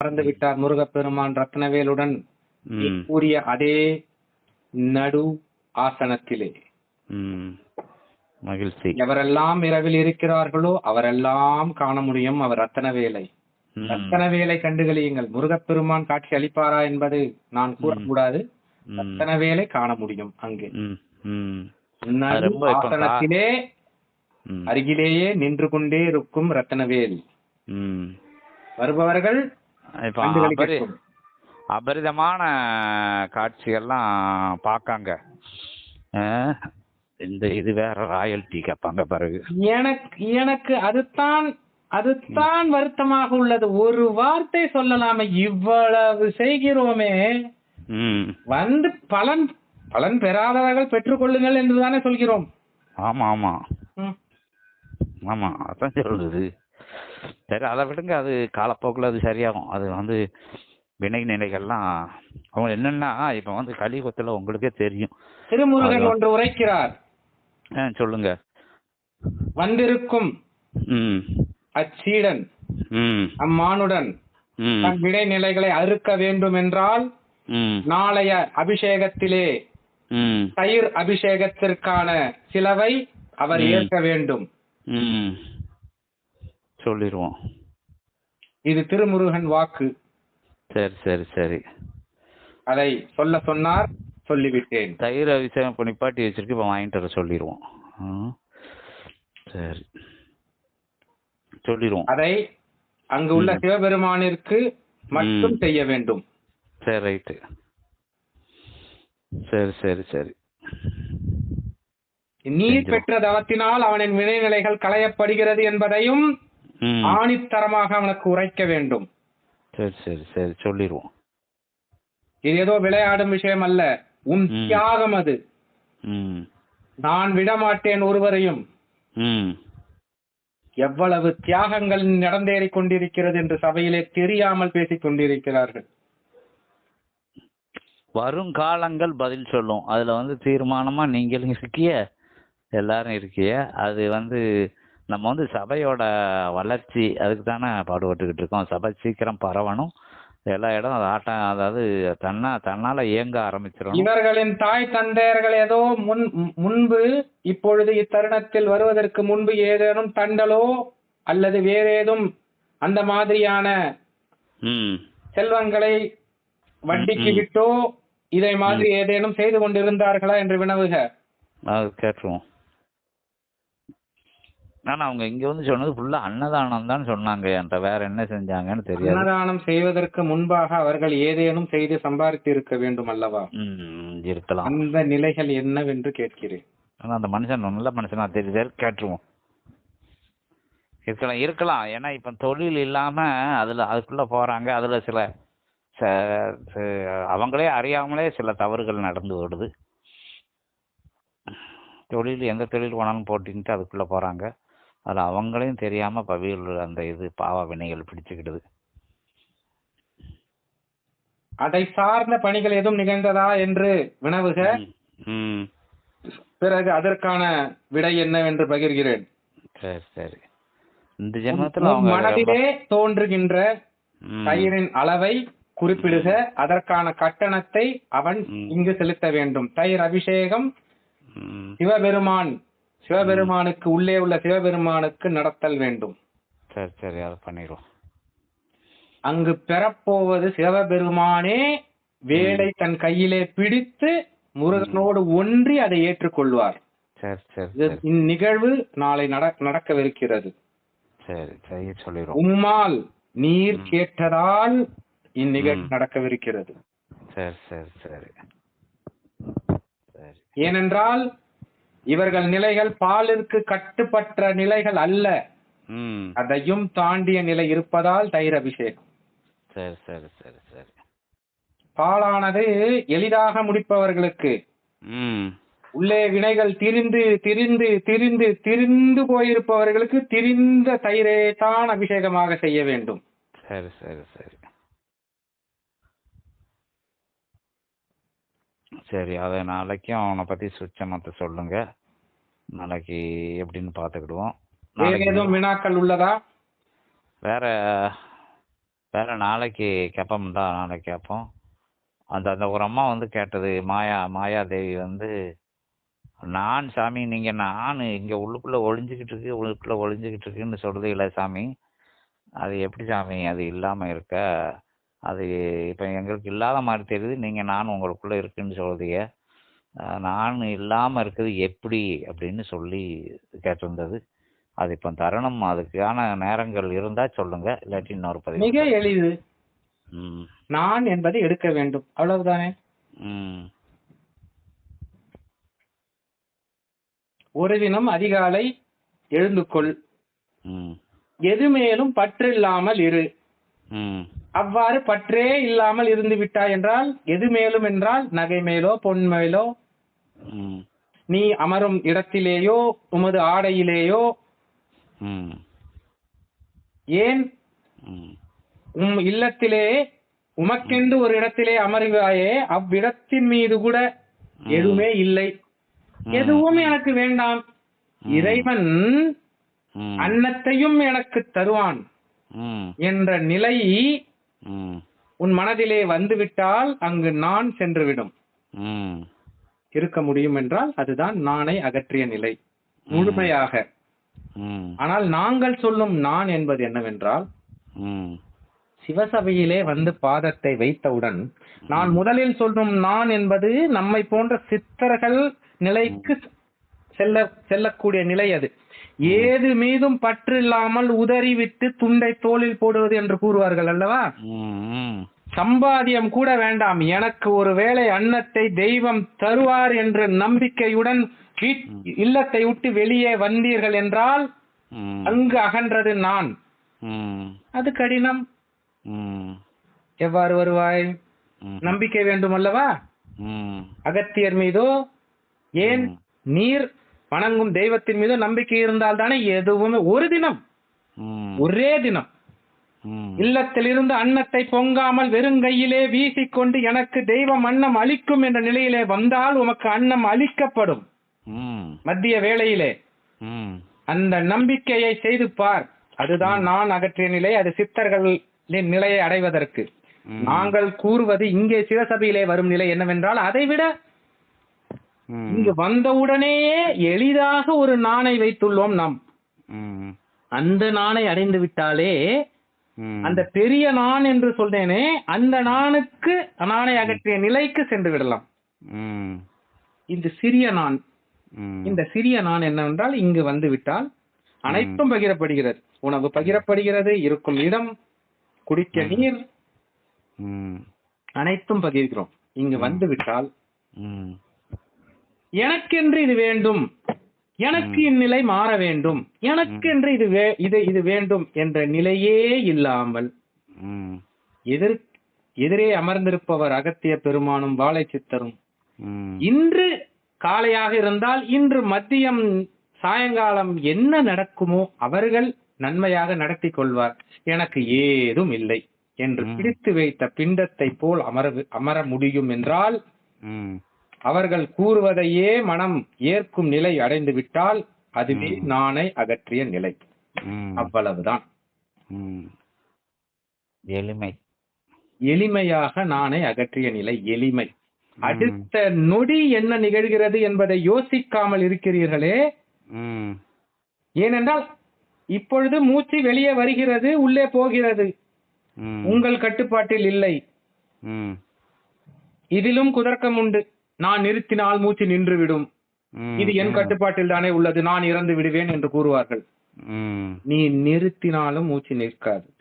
மறந்து விட்டார். முருகப்பெருமான் ரத்னவேலுடன் கூறிய அதே நடு ஆசனத்திலே. மகிழ்ச்சி. எவரெல்லாம் இரவில் இருக்கிறார்களோ அவரெல்லாம் காண முடியும் அவர் ரத்தனவேலை ரத்தனவேலை கண்டுகளியுங்கள். முருகப்பெருமான் காட்சி அளிப்பாரா என்பது நான் கூறக்கூடாது. ரத்தனவேலை காண முடியும் அங்கே. ஆசனத்திலே அருகிலேயே நின்று கொண்டே இருக்கும் ரத்தனவேல். வருபவர்கள் இப்ப அபரி அபரிதமான காட்சிகள்லாம் பார்க்காங்க இந்த இது வேற ராயல்டி கேட்பாங்க பிறகு. எனக்கு எனக்கு அதுதான் அதுதான் வருத்தமாக உள்ளது. ஒரு வார்த்தை சொல்லலாமே இவ்வளவு செய்கிறோமே. வந்து பலன் பலன் பெறாதவர்கள் பெற்றுக்கொள்ளுங்கள் என்றுதானே சொல்கிறோம். ஆமா ஆமா. ஆமா அதான் சொல்லுது சரி அதை விடுங்க. அது காலப்போக்கில் அது சரியாகும். அது வந்து வினை நிலைகள்லாம் அவங்க என்னன்னா இப்போ வந்து கலியுகத்தில் உங்களுக்கே தெரியும். திருமுருகன். ஒன்று உரைக்கிறார். ஆ சொல்லுங்க. வந்திருக்கும் ம். அச்சீடன் ம். அம்மானுடன் தன் விடை நிலைகளை அறுக்க வேண்டும் என்றால் நாளைய அபிஷேகத்திலே தயிர் அபிஷேகத்திற்கான சிலவை அவர். ஏற்க வேண்டும். ம். சொல்லிடுவோம் இது திருமுருகன் வாக்கு. சரி சரி சரி. அதை சொல்ல சொன்னார் சொல்லிவிட்டேன். தயிர் அபிஷேகம் இப்போ நிப்பாட்டி வச்சிருக்கு இப்போ வாங்கிட்டு வர சொல்லிடுவோம் சரி. சொல்லிடுவோம் அதை அங்கு உள்ள. சிவபெருமானிற்கு மட்டும். செய்ய வேண்டும். சரி ரைட்டு. சரி சரி சரி. நீர். பெற்ற தவத்தினால் அவனின் வினைநிலைகள் களையப்படுகிறது என்பதையும் ஆணித்தரமாக அவனுக்கு உரைக்க வேண்டும். சரி சரி சரி சொல்லிடுவோம் இது ஏதோ விளையாடும் விஷயம் அல்ல. உன். தியாகம் அது. நான் விடமாட்டேன் ஒருவரையும். எவ்வளவு தியாகங்கள் நடந்தேறிக் கொண்டிருக்கிறது என்று சபையிலே தெரியாமல் பேசிக் கொண்டிருக்கிறார்கள். வருங்காலங்கள் பதில் சொல்லும். அதுல வந்து தீர்மானமா நீங்களும் இருக்கிய எல்லாரும் இருக்கிய அது வந்து நம்ம வந்து சபையோட வளர்ச்சி அதுக்கு தானே பாடுபட்டுக்கிட்டு இருக்கோம். சபை சீக்கிரம் பரவணும். எல்லா இடம் அது ஆட்டம் அதாவது தன்னா தன்னால இயங்க ஆரம்பிச்சிடணும். இவர்களின் தாய் தந்தையர்கள் ஏதோ முன் முன்பு இப்பொழுது இத்தருணத்தில் வருவதற்கு முன்பு ஏதேனும் தண்டலோ அல்லது வேறேதும் அந்த மாதிரியான செல்வங்களை வட்டிக்கு ம். விட்டோ இதை மாதிரி ஏதேனும் செய்து கொண்டிருந்தார்களா என்று வினவுக. கேட்டுருவோம். ஆனா அவங்க இங்க வந்து சொன்னது ஃபுல்லா அன்னதானம் தான் சொன்னாங்க என்கிட்ட. வேற என்ன செஞ்சாங்கன்னு தெரியாது. அன்னதானம் செய்வதற்கு முன்பாக அவர்கள் ஏதேனும் செய்து சம்பாதித்து இருக்க வேண்டும் அல்லவா? இருக்கலாம். அந்த நிலைகள் என்னவென்று கேட்கிறேன். ஆனா அந்த மனுஷன் நல்ல மனுஷனா தெரியுது. கேட்டுருவோம். இருக்கலாம் இருக்கலாம். ஏன்னா இப்ப தொழில் இல்லாம அதுல அதுக்குள்ள போறாங்க. அதுல சில அவங்களே அறியாமலே சில தவறுகள் நடந்து வருது தொழில் எந்த தொழில் போனாலும் போட்டின்ட்டு அதுக்குள்ள போறாங்க. அதுல அவங்களையும் தெரியாம பவியல் அந்த இது பாவ வினைகள் பிடிச்சுக்கிடுது. அதை சார்ந்த பணிகள் எதுவும் நிகழ்ந்ததா என்று வினவுக. பிறகு அதற்கான விடை என்னவென்று பகிர்கிறேன். சரி சரி. இந்த ஜென்மத்துல மனதிலே தோன்றுகின்ற. தயிரின் அளவை குறிப்பிடுக. அதற்கான கட்டணத்தை அவன். இங்கு செலுத்த வேண்டும். தயிர் அபிஷேகம். சிவபெருமான் சிவபெருமானுக்கு உள்ளே உள்ள சிவபெருமானுக்கு நடத்தல் வேண்டும். சரி சரி அதை பண்ணிடுவோம். அங்கு பெறப்போவது சிவபெருமானே வேலை தன் கையிலே பிடித்து முருகனோடு ஒன்றி அதை ஏற்றுக்கொள்வார். சரி இந்நிகழ்வு நாளை நட- நடக்கவிருக்கிறது. சரி சரி உம்மால் நீர். கேட்டதால் இந்நிகழ்வு. நடக்கவிருக்கிறது. சரி சரி சரி. சரி. ஏனென்றால் இவர்கள் நிலைகள் பாலிற்கு கட்டுப்பட்ட நிலைகள் அல்ல. அதையும் தாண்டிய நிலை இருப்பதால் தயிர் அபிஷேகம். சரி சரி சரி சரி. பாலானது எளிதாக முடிப்பவர்களுக்கு. உள்ளே வினைகள் திரிந்து திரிந்து திரிந்து திரிந்து போயிருப்பவர்களுக்கு திரிந்த தயிரே தான் அபிஷேகமாக செய்ய வேண்டும். சரி சரி சரி. சரி அதை நாளைக்கும் அவனை பத்தி சுச்சமத்தை சொல்லுங்க. நாளைக்கு எப்படின்னு பார்த்துக்கிடுவோம். வேற எதுவும் வினாக்கள் உள்ளதா? வேற வேற நாளைக்கு கேட்போம்டா நாளைக்கு கேட்போம். அந்த அந்த ஒரு அம்மா வந்து கேட்டது மாயா மாயா தேவி வந்து நான் சாமி நீங்க நான் இங்க உள்ளுக்குள்ள ஒளிஞ்சுக்கிட்டு இருக்கு உள்ளுக்குள்ள ஒளிஞ்சுக்கிட்டு இருக்குன்னு சொல்றீங்களே சாமி. அது எப்படி சாமி? அது இல்லாம இருக்க. அது இப்ப எங்களுக்கு இல்லாத மாதிரி தெரியுது. நீங்க நான் உங்களுக்குள்ள இருக்குன்னு சொல்றீங்க. அஹ் நான் இல்லாம இருக்குது எப்படி அப்படின்னு சொல்லி கேட்டிருந்தது. அது இப்போ தருணம். அதுக்கான நேரங்கள் இருந்தா சொல்லுங்க. இல்லாட்டி இன்னொரு பதிவு மிக எளிது. நான் என்பதை எடுக்க வேண்டும். அவ்வளவுதானே? ஒரு தினம் அதிகாலை எழுந்து கொள் எது மேலும் பற்றில்லாமல் இரு. ம். அவ்வாறு பற்றே இல்லாமல் இருந்து விட்டாய் என்றால் எது மேலும் என்றால் நகை மேலோ பொன் மேலோ? நீ அமரும் இடத்திலேயோ உமது ஆடையிலேயோ? ஏன்? உம் இல்லத்திலே உமக்கென்று ஒரு இடத்திலே அமர்வாயே அவ்விடத்தின் மீது கூட எதுவுமே இல்லை. எதுவும் எனக்கு வேண்டாம். இறைவன் அன்னத்தையும் எனக்கு தருவான் என்ற நிலை உன் மனதிலே வந்துவிட்டால் அங்கு நான் சென்றுவிடும். இருக்க முடியும் என்றால் அதுதான் நானை அகற்றிய நிலை. முழுமையாக. ஆனால் நாங்கள் சொல்லும் நான் என்பது என்னவென்றால் சிவசபையிலே வந்து பாதத்தை வைத்தவுடன் நான் முதலில் சொல்லும் நான் என்பது நம்மை போன்ற சித்தர்கள் நிலைக்கு செல்ல செல்லக்கூடிய நிலை அது. ஏது மீதும் பற்று இல்லாமல் உதறிவிட்டு துண்டை தோளில் போடுவது என்று கூறுவார்கள் அல்லவா? சம்பாதியம் கூட வேண்டாம். எனக்கு ஒரு வேளை அன்னத்தை தெய்வம் தருவார் என்ற நம்பிக்கையுடன் இல்லத்தை விட்டு வெளியே வந்தீர்கள் என்றால் அங்கு அகன்றது நான். அது கடினம். எவ்வாறு வருவாய்? நம்பிக்கை வேண்டும் அல்லவா? அகத்தியர் மீதோ ஏன் நீர் வணங்கும் தெய்வத்தின் மீதோ நம்பிக்கை இருந்தால் தானே எதுவுமே ஒரு தினம் ஒரே தினம். இல்லத்திலிருந்து அன்னத்தை பொங்காமல் வெறுங்கையிலே வீசிக்கொண்டு எனக்கு தெய்வம் அன்னம் அளிக்கும் என்ற நிலையிலே வந்தால் உமக்கு அன்னம் அளிக்கப்படும். மத்திய வேளையிலே அந்த நம்பிக்கையை செய்து பார். அதுதான் நான் அகற்றிய நிலை அது சித்தர்களின் நிலையை அடைவதற்கு. நாங்கள் கூறுவது இங்கே சிவசபையிலே வரும் நிலை என்னவென்றால் அதைவிட இங்கு வந்தவுடனேயே எளிதாக ஒரு நாணை வைத்துள்ளோம் நாம். அந்த நாணை அடைந்து விட்டாலே அந்த பெரிய நான் என்று சொல்றேனே அந்த நானுக்கு நாணை அகற்றிய நிலைக்கு சென்று விடலாம். இந்த சிறிய நான் இந்த சிறிய நான் என்னவென்றால் இங்கு வந்து விட்டால் அனைத்தும் பகிரப்படுகிறது. உணவு பகிரப்படுகிறது இருக்கும் இடம் குடிக்க நீர் அனைத்தும் பகிர்கிறோம். இங்கு வந்து விட்டால் எனக்கென்று இது வேண்டும். எனக்கு இந்நிலை மாற வேண்டும். எனக்கென்று இது இது இது வேண்டும் என்ற நிலையே இல்லாமல் எதிர் எதிரே அமர்ந்திருப்பவர் அகத்திய பெருமானும் வாழை சித்தரும். இன்று காலையாக இருந்தால் இன்று மதியம் சாயங்காலம் என்ன நடக்குமோ அவர்கள் நன்மையாக நடத்தி கொள்வார். எனக்கு ஏதும் இல்லை என்று பிடித்து வைத்த பிண்டத்தை போல் அமர அமர முடியும் என்றால் அவர்கள் கூறுவதையே மனம் ஏற்கும் நிலை அடைந்து விட்டால் அதுவே நானை அகற்றிய நிலை. அவ்வளவுதான். எளிமை. எளிமையாக நானை அகற்றிய நிலை எளிமை. அடுத்த நொடி என்ன நிகழ்கிறது என்பதை யோசிக்காமல் இருக்கிறீர்களே. ம். ஏனென்றால் இப்பொழுது மூச்சு வெளியே வருகிறது உள்ளே போகிறது. உங்கள் கட்டுப்பாட்டில் இல்லை. இதிலும் குதர்க்கம் உண்டு. நான் நிறுத்தினால் மூச்சு நின்றுவிடும். இது என் கட்டுப்பாட்டில் தானே உள்ளது. நான் இறந்து விடுவேன் என்று கூறுவார்கள். நீ நிறுத்தினாலும் மூச்சு நிற்காது.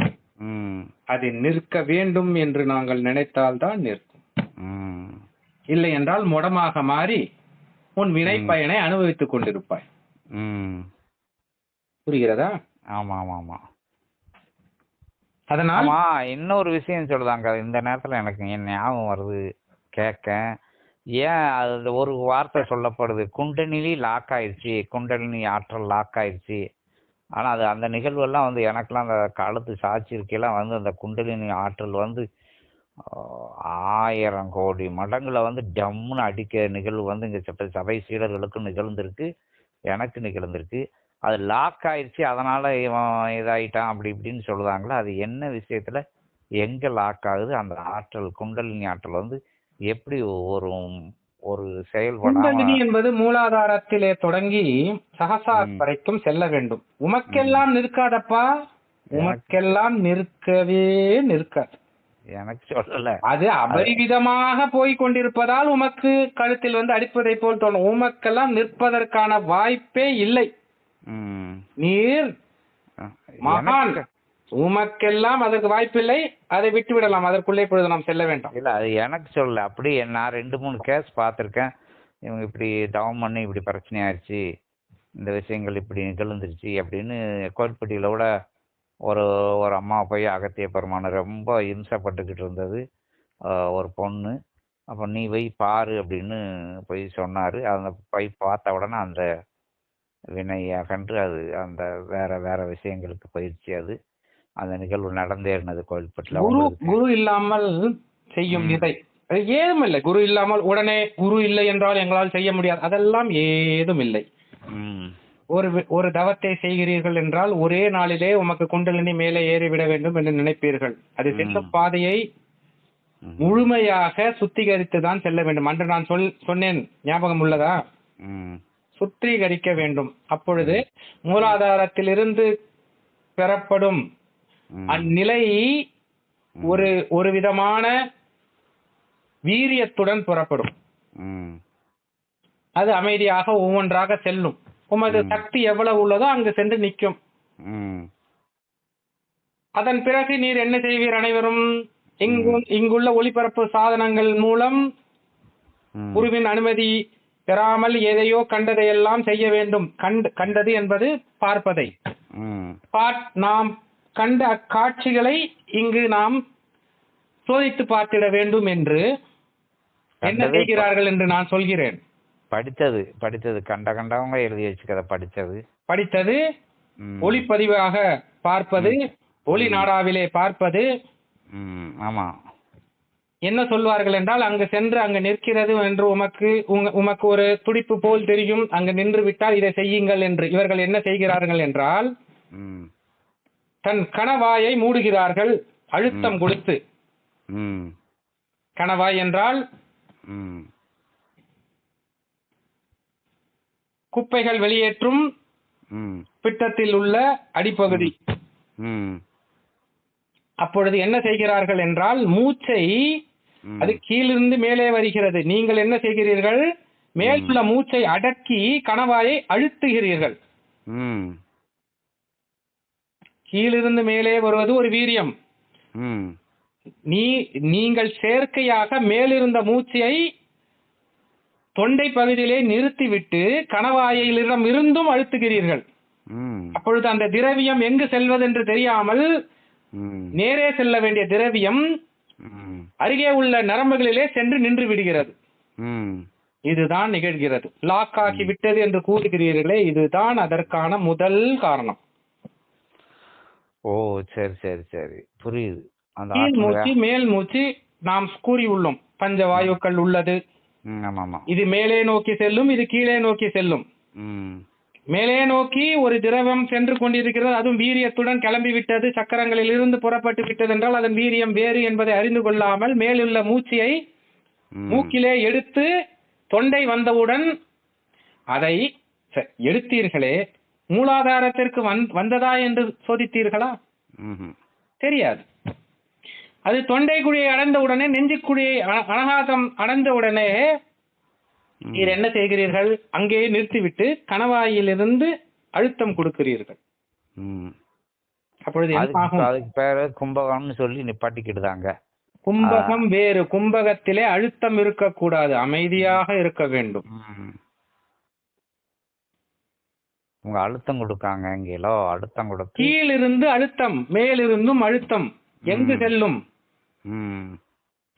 அது நிற்க வேண்டும் என்று நாங்கள் நினைத்தால்தான் நிற்கும். ம். இல்லை என்றால் முடமாக மாறி உன் வினை பயனை அனுபவித்துக் கொண்டிருப்பாய். புரிகிறதா? ஆமா ஆமா ஆமா. அதனால் இன்னொரு விஷயம் சொல்லுதாங்க. இந்த நேரத்துல எனக்கு என் ஞாபகம் வருது? கேட்க. ஏன் அந்த ஒரு வார்த்தை சொல்லப்படுது? குண்டலினி லாக் ஆயிடுச்சு குண்டலினி ஆற்றல் லாக் ஆயிடுச்சு ஆனால் அது அந்த நிகழ்வெல்லாம் வந்து எனக்கெல்லாம் அந்த காலத்து சாட்சி இருக்கையெல்லாம் வந்து அந்த குண்டலினி ஆற்றல் வந்து ஆயிரம் கோடி மடங்களை வந்து டம்முன்னு அடிக்க நிகழ்வு வந்து இங்கே சபை சபை சீடர்களுக்கும் நிகழ்ந்திருக்கு. எனக்கு நிகழ்ந்திருக்கு. அது லாக் ஆயிடுச்சு அதனால் இவன் இதாயிட்டான். அப்படி இப்படின்னு சொல்லுதாங்களா. அது என்ன விஷயத்தில் எங்கே லாக் ஆகுது? அந்த ஆற்றல் குண்டலினி ஆற்றல் வந்து எப்படி ஒரு ஒரு குண்டலினி என்பது மூலாதாரத்திலே தொடங்கி சகசாத் ம். வரைக்கும் செல்ல வேண்டும். உமக்கெல்லாம் நிற்காதப்பா. உமக்கெல்லாம் நிற்கவே நிற்காது. எனக்கு சொல்லல. அது அபரிவிதமாக போய் கொண்டிருப்பதால் உமக்கு கழுத்தில் வந்து அடிப்பதை போல் தோணும். உமக்கெல்லாம் நிற்பதற்கான வாய்ப்பே இல்லை. நீர் மகான். உமக்கெல்லாம் அதற்கு வாய்ப்பில்லை அதை விட்டு விடலாம் அதற்குள்ளே இப்பொழுது நாம் செல்ல வேண்டாம். இல்ல அது எனக்கு சொல்லல. அப்படி நான் ரெண்டு மூணு கேஸ் பார்த்துருக்கேன். இவங்க இப்படி தவம் பண்ணி இப்படி பிரச்சனை ஆயிடுச்சு இந்த விஷயங்கள் இப்படி நிகழ்ந்துருச்சு அப்படின்னு கோயில்பட்டியில கூட ஒரு ஒரு அம்மா போய் அகத்திய பெருமானை ரொம்ப இம்சப்பட்டுக்கிட்டு இருந்தது. ஒரு பொண்ணு. அப்போ நீ போய் பாரு அப்படின்னு போய் சொன்னார். அந்த போய் பார்த்த உடனே அந்த வினை அகன்று அது அந்த வேற வேற விஷயங்களுக்கு போயிடுச்சு அது. அந்த நிகழ்வு நடந்தேறினது கோயில்பட்டியில் குரு அவங்களுக்கு குரு இல்லாமல் செய்யும் அது ஏதும் இல்லை குரு இல்லாமல் உடனே குரு இல்லை என்றால் எங்களால் செய்ய முடியாது. அதெல்லாம் ஏதும் இல்லை ஒரு ஒரு தவத்தை செய்கிறீர்கள் என்றால் ஒரே நாளிலே உமக்கு குண்டலினி மேலே ஏறிவிட வேண்டும் என்று நினைப்பீர்கள். அது ம். பாதையை. முழுமையாக சுத்திகரித்து தான் செல்ல வேண்டும். அன்று நான் சொல் சொன்னேன். ஞாபகம் உள்ளதா? சுத்திகரிக்க வேண்டும். அப்பொழுது மூலாதாரத்திலிருந்து பெறப்படும். அந்நிலை ஒரு ஒரு விதமான வீரியத்துடன் புறப்படும். அது அமைதியாக ஒவ்வொன்றாக செல்லும். உமது. சக்தி எவ்வளவு உள்ளதோ அங்கு சென்று நிற்கும். அதன் பிறகு நீர் என்ன செய்வீர் அனைவரும்? இங்கு இங்குள்ள ஒளிபரப்பு சாதனங்கள் மூலம். குருவின் அனுமதி பெறாமல் எதையோ கண்டதையெல்லாம் செய்ய வேண்டும். கண்டு கண்டது என்பது பார்ப்பதை. நாம் கண்ட அக்காட்சிகளை இங்கு நாம் சோதித்து பார்த்திட வேண்டும் என்று என்ன செய்கிறார்கள் என்று நான் சொல்கிறேன். படித்தது படித்தது. கண்ட கண்டவங்க எழுதி வச்சுக்கத படித்தது. படித்தது. ஒளிப்பதிவாக பார்ப்பது ஒளி நாடாவிலே பார்ப்பது. ஆமா. என்ன சொல்வார்கள் என்றால் அங்கு சென்று அங்கு நிற்கிறது என்று உமக்கு உமக்கு ஒரு துடிப்பு போல் தெரியும். அங்கு நின்று விட்டால் இதை செய்யுங்கள் என்று. இவர்கள் என்ன செய்கிறார்கள் என்றால் தன் கணவாயை மூடுகிறார்கள். அழுத்தம் கொடுத்து. கணவாய் என்றால்? குப்பைகள் வெளியேற்றும் பிட்டத்தில் உள்ள அடிப்பகுதி. அப்பொழுது என்ன செய்கிறார்கள் என்றால் மூச்சை. அது கீழிருந்து மேலே வருகிறது. நீங்கள் என்ன செய்கிறீர்கள்? மேலுள்ள மூச்சை அடக்கி கணவாயை அழுத்துகிறீர்கள். கீழிருந்து மேலே வருவது ஒரு வீரியம். நீ நீங்கள் செயற்கையாக மேலிருந்த மூச்சை தொண்டை பகுதியிலே நிறுத்திவிட்டு கணவாயிலிடம் இருந்தும் அழுத்துகிறீர்கள். அப்பொழுது அந்த திரவியம் எங்கு செல்வதென்று தெரியாமல் நேரே செல்ல வேண்டிய திரவியம் அருகே உள்ள நரம்புகளிலே சென்று நின்று விடுகிறது. இதுதான் நிகழ்கிறது. லாக் ஆகி விட்டது என்று கூறுகிறீர்களே இதுதான் அதற்கான முதல் காரணம். ஓ சரி சரி சரி. புரியுது. அந்த கீழ் மூச்சு மேல் மூச்சு நாம் கூறியுள்ளோம் பஞ்ச வாயுக்கள் உள்ளது. இது மேலே நோக்கி செல்லும் இது கீழே நோக்கி செல்லும். மேலே நோக்கி ஒரு திரவம் சென்று கொண்டிருக்கிறது. அதுவும் வீரியத்துடன் கிளம்பி விட்டது சக்கரங்களில் இருந்து புறப்பட்டு விட்டது என்றால் அதன் வீரியம் வேறு என்பதை அறிந்து கொள்ளாமல் மேலுள்ள மூச்சியை. மூக்கிலே எடுத்து தொண்டை வந்தவுடன் அதை எடுத்தீர்களே மூலாதாரத்திற்கு வந்- வந்ததா என்று சோதித்தீர்களா. தெரியாது. அது தொண்டை குழியை அடைந்த உடனே நெஞ்சு குழியை அ- அனகாதம் அடைந்த உடனே. நீர் என்ன செய்கிறீர்கள்? அங்கேயே நிறுத்திவிட்டு கணவாயிலிருந்து அழுத்தம் கொடுக்கிறீர்கள். அப்பொழுது அதுக்கு பேரு கும்பகம்னு சொல்லி நிப்பாட்டிக்கிட்டுதாங்க கும்பகம் வேறு. கும்பகத்திலே அழுத்தம் இருக்கக்கூடாது. அமைதியாக இருக்க வேண்டும். உங்க அழுத்தம் கொடுக்காங்க இங்கேலோ அழுத்தம் கொடுத்து கீழிருந்து அழுத்தம் மேலிருந்தும் அழுத்தம். எங்கு. செல்லும்.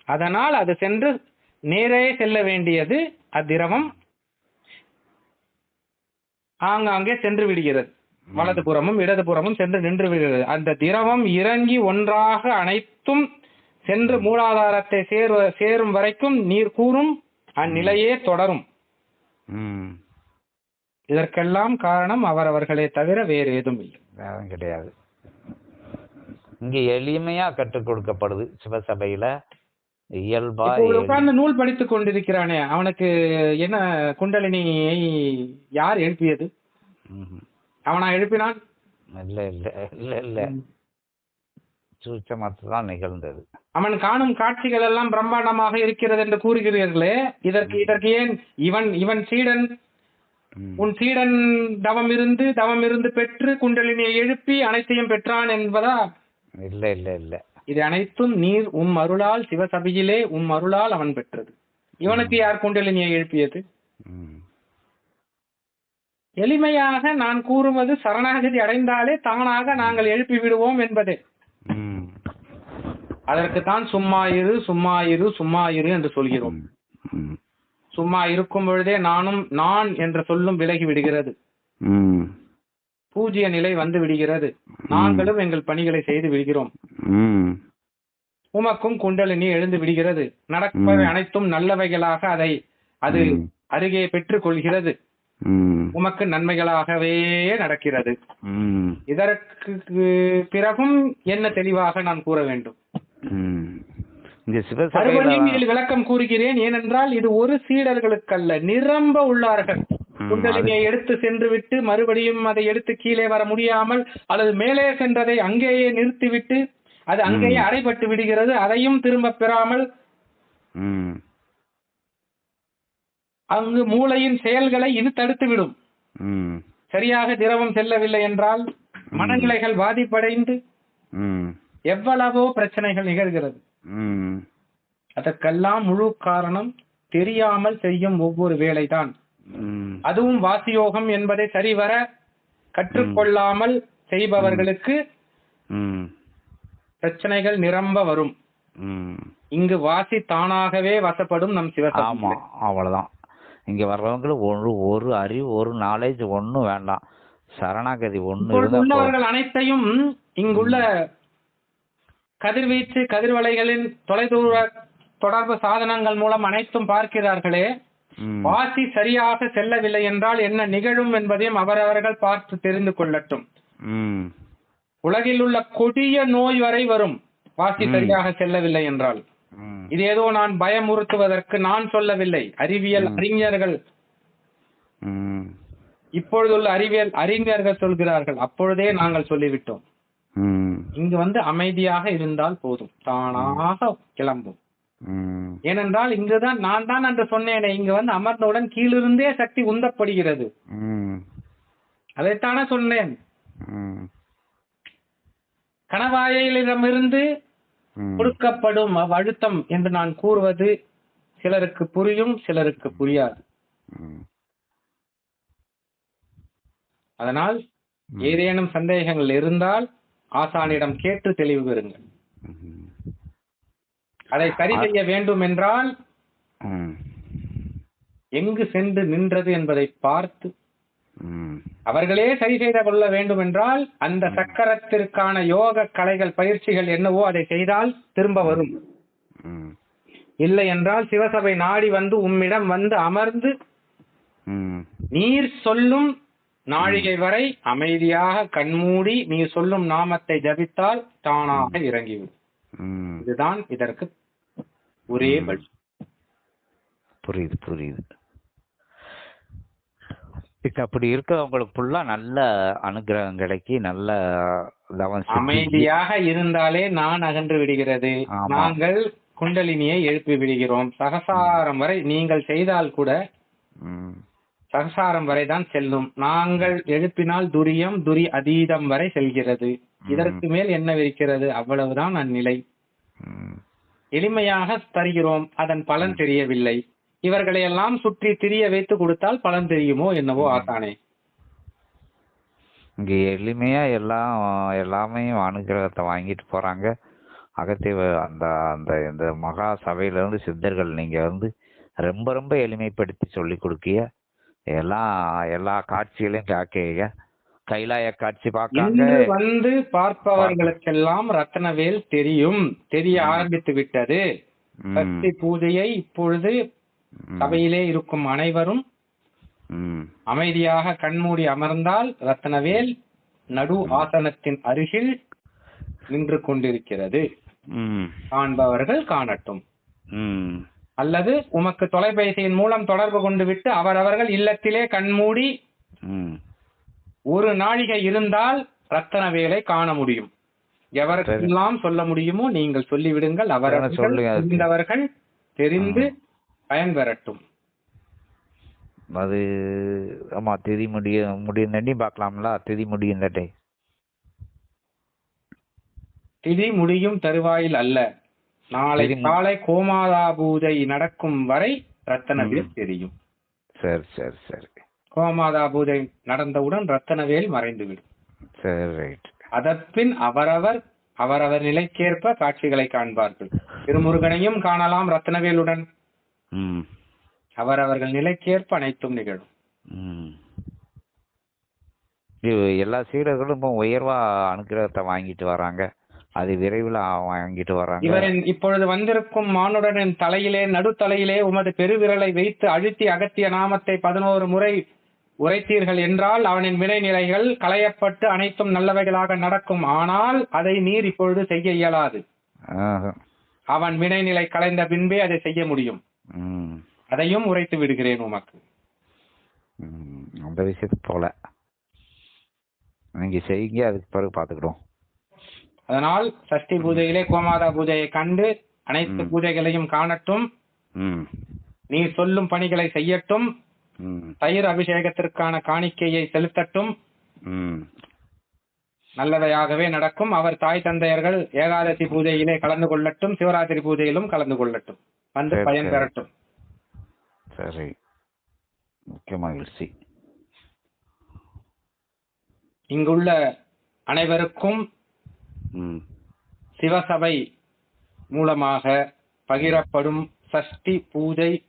அதனால் அது சென்று நேரே செல்ல வேண்டியது அத்திரவம். ஆங்காங்கே சென்று விடுகிறது. வலதுபுறமும் இடதுபுறமும் சென்று நின்று விடுகிறது. அந்த திரவம் இறங்கி ஒன்றாக அனைத்தும் சென்று மூலாதாரத்தை சேர்வ சேரும் வரைக்கும் நீர் கூறும். அந்நிலையே தொடரும். இதற்கெல்லாம் காரணம் அவரவர்களே தவிர வேறு ஏதும் இல்லை வேற கிடையாது. இங்க எளிமையா கற்றுக் கொடுக்கப்படுது சிவசபையில. இயல்பா உட்கார்ந்து நூல் படித்துக் கொண்டிருக்கிறானே அவனுக்கு என்ன குண்டலினியை யார் எழுப்பியது. அவனா எழுப்பினான்? இல்ல இல்ல இல்ல இல்ல. சூட்சமத்து தான் நிகழ்ந்தது. அவன் காணும் காட்சிகள் எல்லாம் பிரம்மாண்டமாக இருக்கிறது என்று கூறுகிறீர்களே இதற்கு இதற்கு ஏன் இவன் இவன் சீடன். உன் சீடன் தவம் இருந்து தவம் இருந்து பெற்று குண்டலினியை எழுப்பி அனைத்தையும் பெற்றான் என்பதா? இல்ல இல்ல இல்ல. இது அனைத்தும் நீர் உம் அருளால் சிவசபையிலே உம் அருளால் அவன் பெற்றது. இவனுக்கு யார் குண்டலினியை எழுப்பியது. எளிமையாக நான் கூறுவது சரணாகதி அடைந்தாலே தானாக நாங்கள் எழுப்பி விடுவோம் என்பதே. ம். அதற்கு தான் சும்மா இரு சும்மா இரு சும்மா இரு என்று சொல்கிறோம். சும்மா இருக்கும் பொழுதே நானும் நான் என்ற சொல்லும் விலகி விடுகிறது. பூஜ்ய நிலை வந்து விடுகிறது நாங்களும் எங்கள் பணிகளை செய்து விடுகிறோம். உமக்கும் குண்டலினி எழுந்து விடுகிறது நடப்பவை அனைத்தும் நல்லவைகளாக அதை அது. அருகே பெற்றுக் கொள்கிறது. உமக்கு நன்மைகளாகவே நடக்கிறது. இதற்கு பிறகும் என்ன தெளிவாக நான் கூற வேண்டும் இங்க சிவசபையில விளக்கம் கூறுகிறேன் ஏனென்றால் இது ஒரு சீடர்களுக்கல்ல நிரம்ப உள்ளார்கள் குண்டலினியை எடுத்து சென்று விட்டு மறுபடியும் அதை எடுத்து கீழே வர முடியாமல் அல்லது மேலே சென்றதை அங்கேயே நிறுத்திவிட்டு அது அங்கேயே அடைபட்டு விடுகிறது அதையும் திரும்ப பெறாமல். அங்கு மூளையின் செயல்களை இது தடுத்து விடும் ம். சரியாக திரவம் செல்லவில்லை என்றால் மனநிலைகள் பாதிப்படைந்து. எவ்வளவோ பிரச்சனைகள் நிகழ்கிறது. அதற்கெல்லாம் முழு காரணம் தெரியாமல் செய்யும் ஒவ்வொரு வேலைதான். அதுவும் வாசியோகம் என்பதை சரிவர கற்றுக்கொள்ளாமல் செய்பவர்களுக்கு ம். பிரச்சனைகள் நிரம்ப வரும் ம். இங்கு வாசி தானாகவே வசப்படும் நம் ஆமா சிவசபை அவ்வளவுதான் இங்க வர்றவங்களுக்கு ஒரு ஒரு அறிவு ஒரு நாலேஜ் ஒண்ணும் வேண்டாம் சரணாகதி ஒண்ணு இப்பொழுது இருந்தா போதும். உள்ளவர்கள் அனைத்தையும் இங்குள்ள கதிர்வீச்சு கதிர்வலைகளின் தொலைதூர தொடர்பு சாதனங்கள் மூலம் அனைத்தும் பார்க்கிறார்களே. வாசி சரியாக செல்லவில்லை என்றால் என்ன நிகழும் என்பதையும் அவரவர்கள் பார்த்து தெரிந்து கொள்ளட்டும். உலகில் உள்ள கொடிய நோய் வரை வரும் வாசி. சரியாக செல்லவில்லை என்றால். இது ஏதோ நான் பயமுறுத்துவதற்கு நான் சொல்லவில்லை அறிவியல். அறிஞர்கள். இப்பொழுதுள்ள அறிவியல் அறிஞர்கள் சொல்கிறார்கள் அப்பொழுதே நாங்கள் சொல்லிவிட்டோம். இங்கு வந்து அமைதியாக இருந்தால் போதும் தானாக கிளம்பும். ஏனென்றால் இங்குதான் நான் தான் என்று சொன்னேனே இங்கு வந்து அமர்ந்தவுடன் கீழிருந்தே சக்தி உந்தப்படுகிறது. அதைத்தானே சொன்னேன். கணவாயிலிடமிருந்து. கொடுக்கப்படும் அவ்வழுத்தம் என்று நான் கூறுவது சிலருக்கு புரியும் சிலருக்கு புரியாது. அதனால் ஏதேனும் சந்தேகங்கள் இருந்தால் ஆசானிடம் கேட்டு தெளிவு பெறுங்கள். அதை சரி செய்ய வேண்டும் என்றால். எங்கு சென்று நின்றது என்பதை பார்த்து. அவர்களே சரி செய்து கொள்ள வேண்டும் என்றால் அந்த சக்கரத்திற்கான யோக கலைகள் பயிற்சிகள் என்னவோ அதை செய்தால் திரும்ப வரும். இல்லை என்றால் சிவசபை நாடி வந்து உம்மிடம் வந்து அமர்ந்து. நீர் சொல்லும் நாழிகை வரை அமைதியாக கண்மூடி நீர் சொல்லும் நாமத்தை ஜபித்தால் தானாக இறங்கிவிடும். இதுதான் இதற்கு ஒரே பதில் புரியுது புரியுது இப்ப அப்படி இருக்கவங்களுக்கு ஃபுல்லா நல்ல அனுகிரகம் கிடைக்கி நல்ல. அமைதியாக இருந்தாலே நான் அகன்று விடுகிறது. நாங்கள் குண்டலினியை எழுப்பி விடுகிறோம் சகசாரம் வரை நீங்கள் செய்தால் கூட. சகசாரம் வரை தான் செல்லும். நாங்கள் எழுப்பினால் துரியம் துரி அதீதம் வரை செல்கிறது. இதற்கு மேல் என்ன இருக்கிறது அவ்வளவுதான் அந்நிலை. எளிமையாக தருகிறோம். அதன் பலன் தெரியவில்லை. இவர்களை எல்லாம் சுற்றி திரிய வைத்து கொடுத்தால் பலன் தெரியுமோ என்னவோ ஆசானே. இங்க எளிமையா எல்லாம் எல்லாமே அனுகிரகத்தை வாங்கிட்டு போறாங்க. அகத்திய அந்த அந்த இந்த மகா சபையில இருந்து சித்தர்கள் நீங்க வந்து ரொம்ப ரொம்ப எளிமைப்படுத்தி சொல்லி கொடுக்கிய எல்லாம் எல்லா காட்சிகளையும் காக்கைய கைலாய காட்சி பார்க்காங்க வந்து பார்ப்பவர்களுக்கெல்லாம் ரத்னவேல் தெரியும். தெரிய ஆரம்பித்து விட்டது. சக்தி பூஜையை இப்பொழுது சபையிலே இருக்கும் அனைவரும் அமைதியாக கண்மூடி அமர்ந்தால் ரத்னவேல் நடு ஆசனத்தின் அருகில் நின்று கொண்டிருக்கிறது. காண்பவர்கள் காணட்டும். அல்லது உமக்கு தொலைபேசியின் மூலம் தொடர்பு கொண்டு விட்டு அவரவர்கள் இல்லத்திலே கண்மூடி ஒரு நாழிகை இருந்தால் ரத்தனவேலை காண முடியும். எவருக்கெல்லாம் சொல்ல முடியுமோ நீங்கள் சொல்லிவிடுங்கள். அவரவர்கள் தெரிந்து பயன்பெறட்டும். அது ஆமா திதி முடிய முடியும் பார்க்கலாம்ல? திதி முடியும் திதி முடியும் தருவாயில் அல்ல. நாளை காலை கோமாதா பூஜை நடக்கும் வரை ரத்தனவேல் தெரியும். சரி சரி சரி. கோமாதா பூஜை நடந்தவுடன் ரத்தனவேல் மறைந்துவிடும். சரி ரைட். அதற்பின் அவரவர் அவரவர் நிலைக்கேற்ப காட்சிகளை காண்பார்கள். திருமுருகனையும் காணலாம் ரத்னவேலுடன் அவரவர்கள் நிலைக்கேற்ப அனைத்தும் நிகழும். எல்லா சீடர்களும் இப்போ உயர்வா அனுக்கிரகத்தை வாங்கிட்டு வராங்க. அது விரைவில் வாங்கிட்டு வராங்க இவரின் இப்பொழுது வந்திருக்கும் மானுடனின் தலையிலே நடுத்தலையிலே உமது பெருவிரலை வைத்து அழுத்தி அகத்திய நாமத்தை பதினோரு முறை உரைத்தீர்கள் என்றால் அவனின் வினைநிலைகள் களையப்பட்டு அனைத்தும் நல்லவைகளாக நடக்கும். ஆனால் அதை நீர் இப்பொழுது செய்ய இயலாது. அவன் வினைநிலை கலைந்த பின்பே அதை செய்ய முடியும். அதையும் உரைத்து விடுகிறேன் உமக்கு. அந்த விஷயத்துக்கு போல. நீங்க செய்யுங்க அதுக்கு பிறகு பார்த்துக்கிடுவோம். அதனால் சஷ்டி பூஜையிலே கோமாதா பூஜையை கண்டு அனைத்து. பூஜைகளையும் காணட்டும். நீ சொல்லும் பணிகளை செய்யட்டும். தயிர் அபிஷேகத்திற்கான காணிக்கையை செலுத்தட்டும். ம். நல்லவையாகவே நடக்கும். அவர் தாய் தந்தையர்கள் ஏகாதசி பூஜையிலே கலந்து கொள்ளட்டும். சிவராத்திரி பூஜையிலும் கலந்து கொள்ளட்டும். வந்து பயன். பெறட்டும். சரி. முக்கிய மகிழ்ச்சி இங்குள்ள அனைவருக்கும் சிவசபை மூலமாக பகிரப்படும் சஷ்டி பூஜை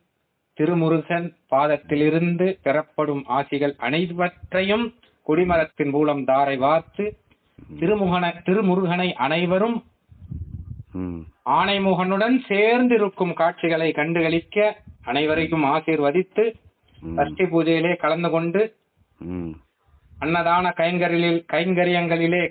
திருமுருகன் பாதத்திலிருந்து பெறப்படும் ஆசிகள் அனைவற்றையும் கொடிமரத்தின் மூலம் தாரை வார்த்து திருமுகன திருமுருகனை அனைவரும் ஆணைமுகனுடன் சேர்ந்திருக்கும் காட்சிகளை கண்டுகளிக்க அனைவரையும் ஆசீர்வதித்து. சஷ்டி பூஜையிலே கலந்து கொண்டு அன்னதான கைங்கரில் கைங்கரியங்களிலே